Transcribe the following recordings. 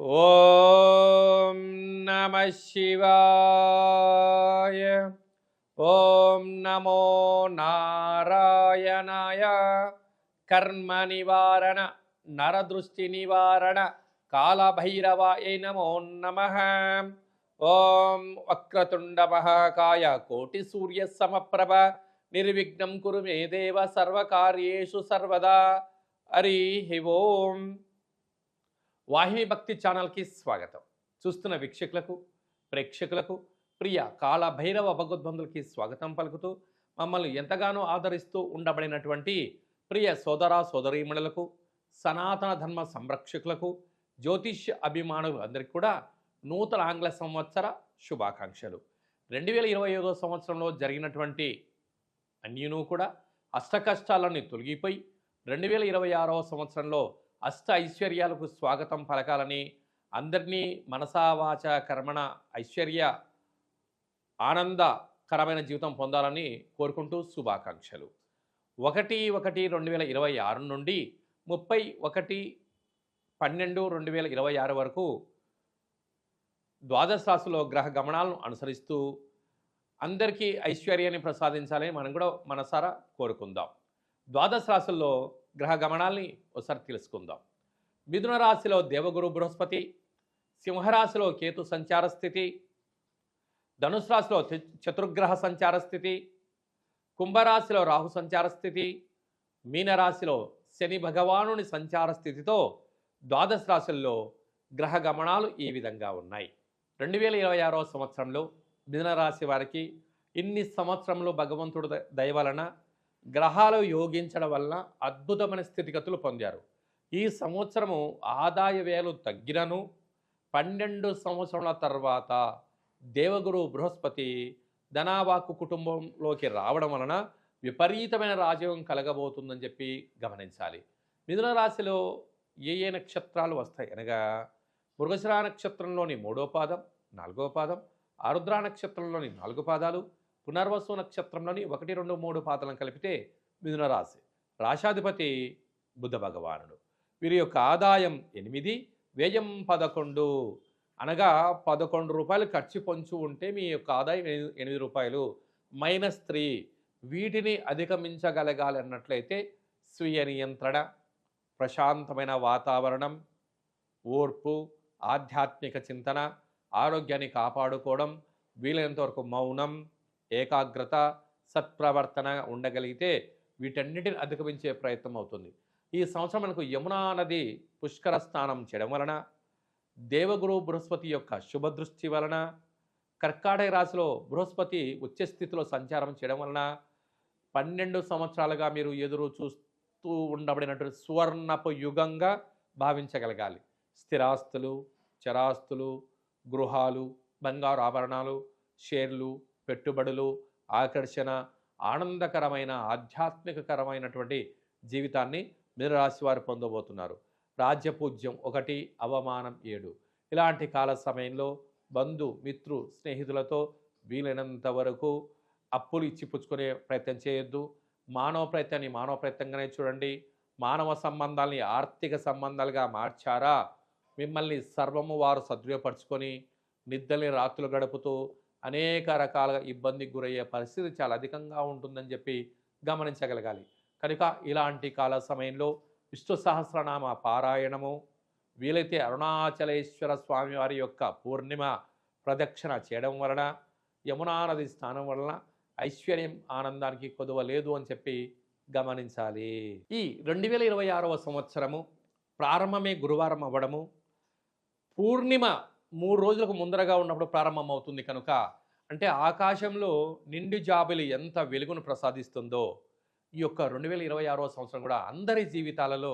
ఓం నమ శివాయ. ఓం నమో నారాయణాయ. కర్మ నివారణ నరదృష్టి నివారణ కాళభైరవాయ నమో నమ. ఓం వక్రతుండ మహాకాయ కోటి సూర్య సమప్రభ నిర్విఘ్నం కురు మే దేవ సర్వకార్యేషు సర్వదా. హరి ఓం. వాహిని భక్తి ఛానల్కి స్వాగతం. చూస్తున్న వీక్షకులకు ప్రేక్షకులకు ప్రియ కాళభైరవ భగవద్బంధులకి స్వాగతం పలుకుతూ మమ్మల్ని ఎంతగానో ఆదరిస్తూ ఉండబడినటువంటి ప్రియ సోదర సోదరీమణులకు సనాతన ధర్మ సంరక్షకులకు జ్యోతిష్య అభిమానులు అందరికీ కూడా నూతన ఆంగ్ల సంవత్సర శుభాకాంక్షలు. రెండు వేల ఇరవై ఐదో సంవత్సరంలో జరిగినటువంటి అన్యును కూడా అష్టకష్టాలన్నీ తొలగిపోయి రెండు వేల ఇరవై ఆరవ సంవత్సరంలో అష్ట ఐశ్వర్యాలకు స్వాగతం పలకాలని అందరినీ మనసావాచ కర్మణ ఐశ్వర్య ఆనందకరమైన జీవితం పొందాలని కోరుకుంటూ శుభాకాంక్షలు. ఒకటి ఒకటి రెండు వేల ఇరవై ఆరు నుండి ముప్పై ఒకటి పన్నెండు రెండు వేల ఇరవై ఆరు వరకు ద్వాదశ రాశిలో గ్రహ గమనాలను అనుసరిస్తూ అందరికీ ఐశ్వర్యాన్ని ప్రసాదించాలని మనం కూడా మనసారా కోరుకుందాం. ద్వాదశ రాశుల్లో గ్రహ గమనాల్ని ఒకసారి తెలుసుకుందాం. మిథున రాశిలో దేవగురు బృహస్పతి సింహరాశిలో కేతు సంచార స్థితి ధనుసు రాశిలో చతుర్గ్రహ సంచార స్థితి కుంభరాశిలో రాహు సంచార స్థితి మీనరాశిలో శని భగవానుని సంచార స్థితితో ద్వాదశ రాశుల్లో గ్రహ గమనాలు ఈ విధంగా ఉన్నాయి. రెండు వేల ఇరవై ఆరో సంవత్సరంలో మిథున రాశి వారికి ఇన్ని సంవత్సరంలో భగవంతుడు ద- వలన గ్రహాలు యోగించడం వలన అద్భుతమైన స్థితిగతులు పొందారు. ఈ సంవత్సరము ఆదాయ వ్యయాలు తగ్గినను. పన్నెండు సంవత్సరాల తర్వాత దేవగురు బృహస్పతి ధనావాకు కుటుంబంలోకి రావడం వలన విపరీతమైన రాజయోగం కలగబోతుందని చెప్పి గమనించాలి. మిథున రాశిలో ఏ ఏ నక్షత్రాలు వస్తాయి? అనగా మృగశిరా నక్షత్రంలోని మూడో పాదం నాలుగో పాదం ఆరుద్ర నక్షత్రంలోని నాలుగు పాదాలు పునర్వసు నక్షత్రంలోని ఒకటి రెండు మూడు పాతలను కలిపితే మిథున రాశి. రాశాధిపతి బుద్ధ భగవానుడు. వీరి యొక్క ఆదాయం ఎనిమిది వ్యయం పదకొండు. అనగా పదకొండు రూపాయలు ఖర్చు పొంచు ఉంటే మీ యొక్క ఆదాయం ఎనిమిది- ఎనిమిది రూపాయలు. మైనస్ త్రీ వీటిని అధిగమించగలగాలి అన్నట్లయితే స్వీయ నియంత్రణ ప్రశాంతమైన వాతావరణం ఓర్పు ఆధ్యాత్మిక చింతన ఆరోగ్యాన్ని కాపాడుకోవడం వీలైనంత వరకు మౌనం ఏకాగ్రత సత్ప్రవర్తన ఉండగలిగితే వీటన్నిటిని అధిగమించే ప్రయత్నం అవుతుంది. ఈ సంవత్సరం మనకు యమునా నది పుష్కర స్నానం చేయడం వలన దేవగురు బృహస్పతి యొక్క శుభదృష్టి వలన కర్కాటక రాశిలో బృహస్పతి ఉచ్చస్థితిలో సంచారం చేయడం వలన పన్నెండు సంవత్సరాలుగా మీరు ఎదురు చూస్తూ ఉండబడినటువంటి సువర్ణపు యుగంగా భావించగలగాలి. స్థిరాస్తులు చరాస్తులు గృహాలు బంగారు ఆభరణాలు షేర్లు పెట్టుబడులు ఆకర్షణ ఆనందకరమైన ఆధ్యాత్మికకరమైనటువంటి జీవితాన్ని మీనరాశి వారు పొందబోతున్నారు రాజ్యపూజ్యం ఒకటి అవమానం ఏడు. ఇలాంటి కాల సమయంలో బంధు మిత్రు స్నేహితులతో వీలైనంత వరకు అప్పులు ఇచ్చి పుచ్చుకునే ప్రయత్నం చేయొద్దు. మానవ ప్రయత్నాన్ని మానవ ప్రయత్నంగానే చూడండి. మానవ సంబంధాల్ని ఆర్థిక సంబంధాలుగా మార్చారా? మిమ్మల్ని సర్వము వారు సద్విపరుచుకొని నిద్రని రాత్రులు గడుపుతూ అనేక రకాలుగా ఇబ్బందికి గురయ్యే పరిస్థితి చాలా అధికంగా ఉంటుందని చెప్పి గమనించగలగాలి. కనుక ఇలాంటి కాల సమయంలో విష్ణు సహస్రనామ పారాయణము వీలైతే అరుణాచలేశ్వర స్వామి వారి యొక్క పూర్ణిమ ప్రదక్షిణ చేయడం వలన యమునా నది స్నానం వలన ఐశ్వర్యం ఆనందానికి కొదువ లేదు అని చెప్పి గమనించాలి. ఈ రెండు వేల ఇరవై ఆరవ సంవత్సరము ప్రారంభమే గురువారం అవ్వడము పూర్ణిమ మూడు రోజులకు ముందరగా ఉన్నప్పుడు ప్రారంభం అవుతుంది కనుక. అంటే ఆకాశంలో నిండు జాబిలి ఎంత వెలుగును ప్రసాదిస్తుందో. ఈ యొక్క రెండు వేల ఇరవై ఆరో సంవత్సరం కూడా అందరి జీవితాలలో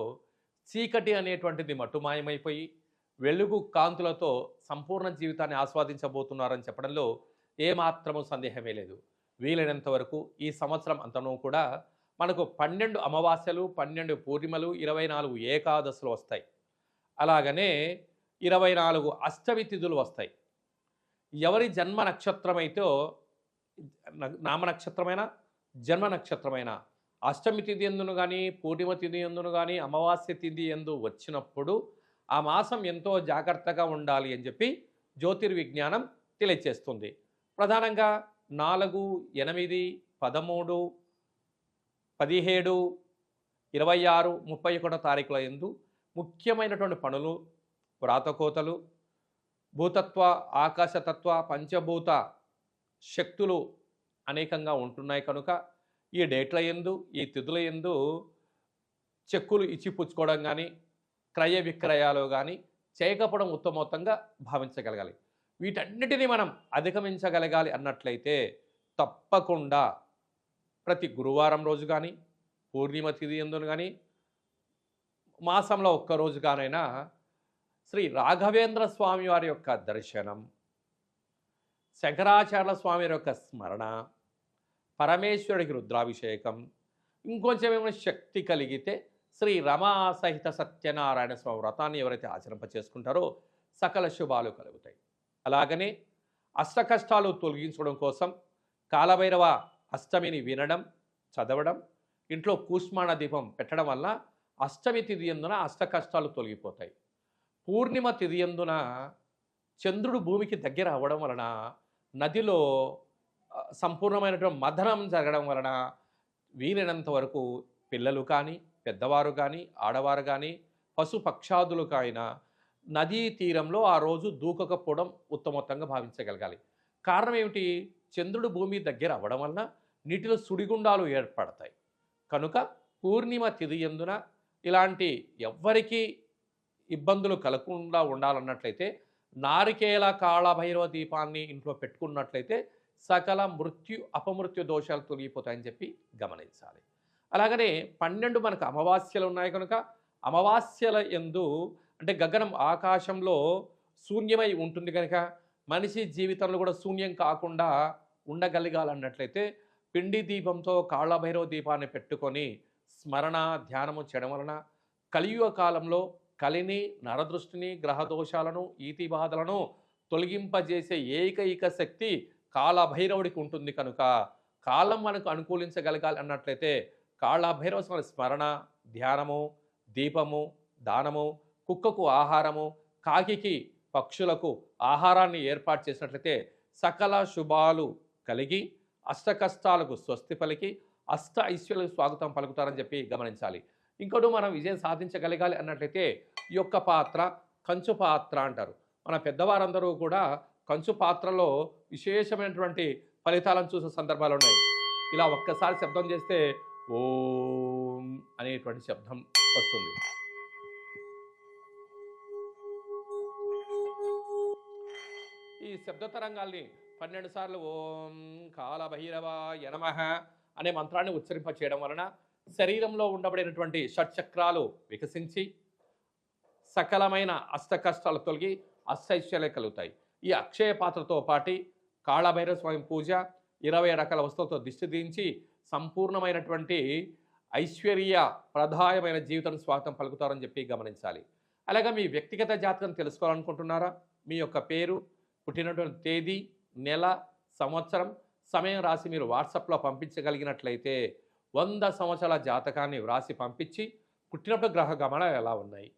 చీకటి అనేటువంటిది మట్టుమాయమైపోయి వెలుగు కాంతులతో సంపూర్ణ జీవితాన్ని ఆస్వాదించబోతున్నారని చెప్పడంలో ఏమాత్రము సందేహమే లేదు. వీలైనంత వరకు ఈ సంవత్సరం అంతనూ కూడా మనకు పన్నెండు అమావాస్యలు పన్నెండు పూర్ణిమలు ఇరవై నాలుగు ఏకాదశులు వస్తాయి. అలాగనే ఇరవై నాలుగు అష్టమి తిథులు వస్తాయి. ఎవరి జన్మ నక్షత్రమైతే నామ నక్షత్రమైన జన్మ నక్షత్రమైన అష్టమి తిథి ఎందును కానీ పూర్ణిమ తిథి ఎందును కానీ అమావాస్య తిథి ఎందు వచ్చినప్పుడు ఆ మాసం ఎంతో జాగ్రత్తగా ఉండాలి అని చెప్పి జ్యోతిర్విజ్ఞానం తెలియచేస్తుంది. ప్రధానంగా నాలుగు ఎనిమిది పదమూడు పదిహేడు ఇరవై ఆరు ముప్పై ఒకటో తారీఖుల ఎందు ముఖ్యమైనటువంటి పనులు వ్రాతకోతలు భూతత్వ ఆకాశతత్వ పంచభూత శక్తులు అనేకంగా ఉంటున్నాయి కనుక ఈ డేట్ల ఎందు ఈ తిథుల ఎందు చెక్కులు ఇచ్చి పుచ్చుకోవడం కానీ క్రయ విక్రయాలు కానీ చేయకపోవడం ఉత్తమోత్తంగా భావించగలగాలి. వీటన్నిటిని మనం అధిగమించగలగాలి అన్నట్లయితే తప్పకుండా ప్రతి గురువారం రోజు కానీ పూర్ణిమ తిథి ఎందును కానీ మాసంలో ఒక్క రోజుగానైనా శ్రీ రాఘవేంద్ర స్వామి వారి యొక్క దర్శనం శంకరాచార్య స్వామి వారి యొక్క స్మరణ పరమేశ్వరుడికి రుద్రాభిషేకం ఇంకొంచెం ఏమైనా శక్తి కలిగితే శ్రీ రమా సహిత సత్యనారాయణ స్వామి వ్రతాన్ని ఎవరైతే ఆచరింప చేసుకుంటారో సకల శుభాలు కలుగుతాయి. అలాగనే అష్ట కష్టాలు తొలగించడం కోసం కాలభైరవ అష్టమిని వినడం చదవడం ఇంట్లో కూష్మాణ దీపం పెట్టడం వల్ల అష్టమి తిథి ఎందున అష్ట కష్టాలు తొలగిపోతాయి. పూర్ణిమ తిదియందున చంద్రుడు భూమికి దగ్గర అవ్వడం వలన నదిలో సంపూర్ణమైనటువంటి మథనం జరగడం వలన వీలైనంత వరకు పిల్లలు కానీ పెద్దవారు కానీ ఆడవారు కానీ పశు పక్షాదులు కాయినా నదీ తీరంలో ఆ రోజు దూకకపోవడం ఉత్తమోత్తంగా భావించగలగాలి. కారణం ఏమిటి? చంద్రుడు భూమి దగ్గర అవ్వడం వలన నీటిలో సుడిగుండాలు ఏర్పడతాయి. కనుక పూర్ణిమ తిది ఎందున ఇలాంటి ఎవ్వరికీ ఇబ్బందులు కలగకుండా ఉండాలన్నట్లయితే నారికేల కాళభైరవ దీపాన్ని ఇంట్లో పెట్టుకున్నట్లయితే సకల మృత్యు అపమృత్యు దోషాలు తొలగిపోతాయని చెప్పి గమనించాలి. అలాగనే పన్నెండు మనకు అమావాస్యలు ఉన్నాయి కనుక అమావాస్యల ఎందు అంటే గగనం ఆకాశంలో శూన్యమై ఉంటుంది కనుక మనిషి జీవితంలో కూడా శూన్యం కాకుండా ఉండగలగాలన్నట్లయితే పిండి దీపంతో కాళభైరవ దీపాన్ని పెట్టుకొని స్మరణ ధ్యానము చేయడం వలన కలియుగ కాలంలో కలిని నరదృష్టిని గ్రహదోషాలను ఈతి బాధలను తొలగింపజేసే ఏకైక శక్తి కాళభైరవుడికి ఉంటుంది కనుక కాలం మనకు అనుకూలించగలగాలి అన్నట్లయితే కాళభైరవ స్మరణ ధ్యానము దీపము దానము కుక్కకు ఆహారము కాకికి పక్షులకు ఆహారాన్ని ఏర్పాటు చేసినట్లయితే సకల శుభాలు కలిగి అష్ట కష్టాలకు స్వస్తి పలికి అష్ట ఐశ్వర్యాలకు స్వాగతం పలుకుతారని చెప్పి గమనించాలి. ఇంకోటి మనం విజయం సాధించగలగాలి అన్నట్లయితే యొక్క పాత్ర కంచు పాత్ర అంటారు. మన పెద్దవారందరూ కూడా కంచు పాత్రలో విశేషమైనటువంటి ఫలితాలను చూసే సందర్భాలు ఉన్నాయి. ఇలా ఒక్కసారి శబ్దం చేస్తే ఓం అనేటువంటి శబ్దం వస్తుంది. ఈ శబ్ద తరంగాల్ని పన్నెండు సార్లు ఓం కాలభైరవ యనమః అనే మంత్రాన్ని ఉచ్చరింప చేయడం వలన శరీరంలో ఉండబడినటువంటి షట్చక్రాలు వికసించి సకలమైన అష్ట కష్టాలు తొలగి అష్టైశ్వర్యాలు కలుగుతాయి. ఈ అక్షయ పాత్రతో పాటి కాళభైరవ స్వామి పూజ ఇరవై రకాల వస్తువులతో దిష్టి దించి సంపూర్ణమైనటువంటి ఐశ్వర్య ప్రధానమైన జీవితం స్వాగతం పలుకుతారని చెప్పి గమనించాలి. అలాగే మీ వ్యక్తిగత జాతకం తెలుసుకోవాలనుకుంటున్నారా? మీ యొక్క పేరు పుట్టినటువంటి తేదీ నెల సంవత్సరం సమయం రాసి మీరు వాట్సాప్లో పంపించగలిగినట్లయితే వంద సంవత్సరాల జాతకాన్ని వ్రాసి పంపించి పుట్టినప్పుడు గ్రహ గమనాలు ఎలా ఉన్నాయి?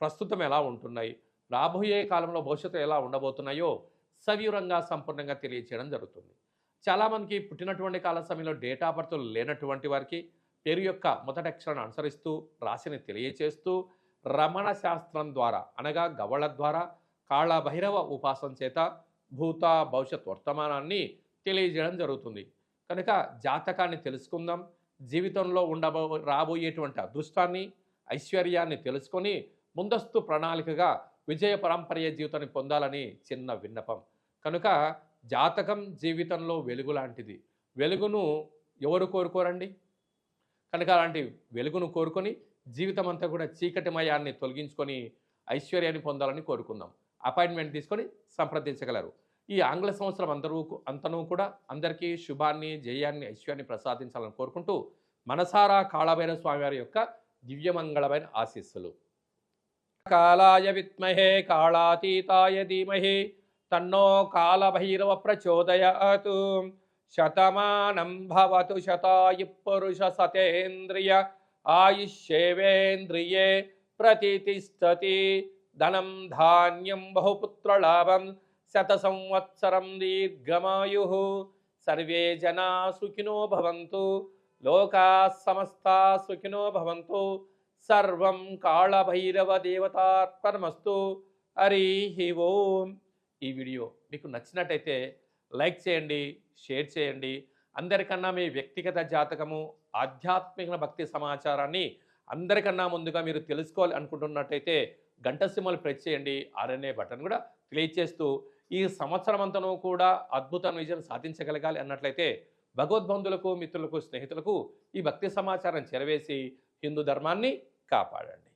ప్రస్తుతం ఎలా ఉంటున్నాయి? రాబోయే కాలంలో భవిష్యత్తు ఎలా ఉండబోతున్నాయో సవివరంగా సంపూర్ణంగా తెలియచేయడం జరుగుతుంది. చాలామందికి పుట్టినటువంటి కాల సమయంలో డేటా బర్త్ లేనటువంటి వారికి పేరు యొక్క మొదటి అక్షరాన్ని అనుసరిస్తూ రాశిని తెలియచేస్తూ రమణ శాస్త్రం ద్వారా అనగా గవళ ద్వారా కాళభైరవ ఉపాసన చేత భూత భవిష్యత్ వర్తమానాన్ని తెలియజేయడం జరుగుతుంది. కనుక జాతకాన్ని తెలుసుకుందాం. జీవితంలో ఉండబో రాబోయేటువంటి అదృష్టాన్ని ఐశ్వర్యాన్ని తెలుసుకొని ముందస్తు ప్రణాళికగా విజయ పరంపర్య జీవితాన్ని పొందాలని చిన్న విన్నపం. కనుక జాతకం జీవితంలో వెలుగు లాంటిది. వెలుగును ఎవరు కోరుకోరండి? కనుక అలాంటి వెలుగును కోరుకొని జీవితం అంతా కూడా చీకటిమయాన్ని తొలగించుకొని ఐశ్వర్యాన్ని పొందాలని కోరుకుందాం. అపాయింట్మెంట్ తీసుకొని సంప్రదించగలరు. ఈ ఆంగ్ల సంవత్సరం అందరూ అంతనూ కూడా అందరికీ శుభాన్ని జయాన్ని ఐశ్వర్యాన్ని ప్రసాదించాలని కోరుకుంటూ మనసారా కాళభైరవ స్వామివారి యొక్క దివ్యమంగళమైన ఆశీస్సులు. కాలాయ విత్మహే కాళాతీతాయ ధీమహి తన్నో కాలభైరవ ప్రచోదయాత్. శతమానం భవతు శతాయు పురుష సతేంద్రియ ఆయుష్యేవేంద్రియే ప్రతిష్టతి ధనం ధాన్యం బహుపుత్రలాభం శత సంవత్సరం దీర్ఘమాయు. సర్వే జనా సుఖినో భవంతు లోకా సమస్త సుఖినో భవంతు. సర్వం కాళభైరవ దేవతార్పణమస్తు హరి ఓం. ఈ వీడియో మీకు నచ్చినట్టయితే లైక్ చేయండి షేర్ చేయండి. అందరికన్నా మీ వ్యక్తిగత జాతకము ఆధ్యాత్మిక భక్తి సమాచారాన్ని అందరికన్నా ముందుగా మీరు తెలుసుకోవాలి అనుకుంటున్నట్టయితే గంట సింహలు ప్రెస్ చేయండి ఆర్ఎన్ఏ బటన్ కూడా తెలియచేస్తూ ఈ సంవత్సరం కూడా అద్భుతమైన విజయం సాధించగలగాలి అన్నట్లయితే భగవద్బంధులకు మిత్రులకు స్నేహితులకు ఈ భక్తి సమాచారం చెరవేసి హిందూ ధర్మాన్ని కాపాడండి.